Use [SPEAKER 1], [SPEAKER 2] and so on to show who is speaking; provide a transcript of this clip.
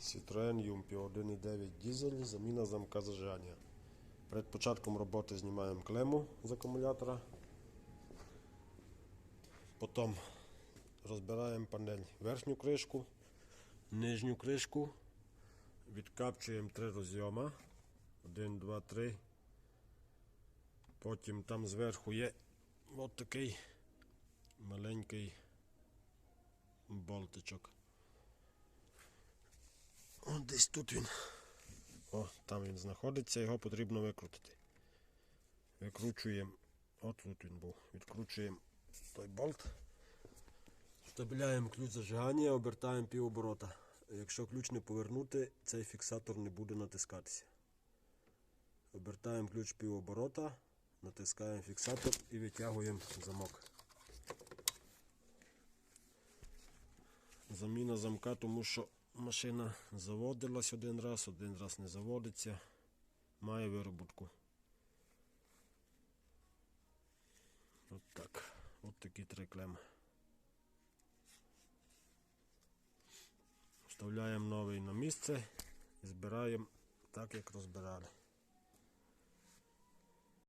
[SPEAKER 1] Citroen Yumpy 1.9 дизель, заміна замка зажигання. Перед початком роботи знімаємо клему з акумулятора. Потім розбираємо панель верхню кришку, нижню кришку, відкапчуємо три розйома. Один, два, три. Потім там зверху є от такий маленький болтичок. Десь тут він. О, там він знаходиться, його потрібно викрутити. Викручуємо. От тут він був. Відкручуємо той болт. Вставляємо ключ зажигання, обертаємо півоборота. Якщо ключ не повернути, цей фіксатор не буде натискатися. Обертаємо ключ півоборота, натискаємо фіксатор і витягуємо замок. Заміна замка, тому що машина заводилась один раз, один раз не заводиться. Має виробутку. От так. От такі три клеми. Вставляємо новий на місце і збираємо так, як розбирали.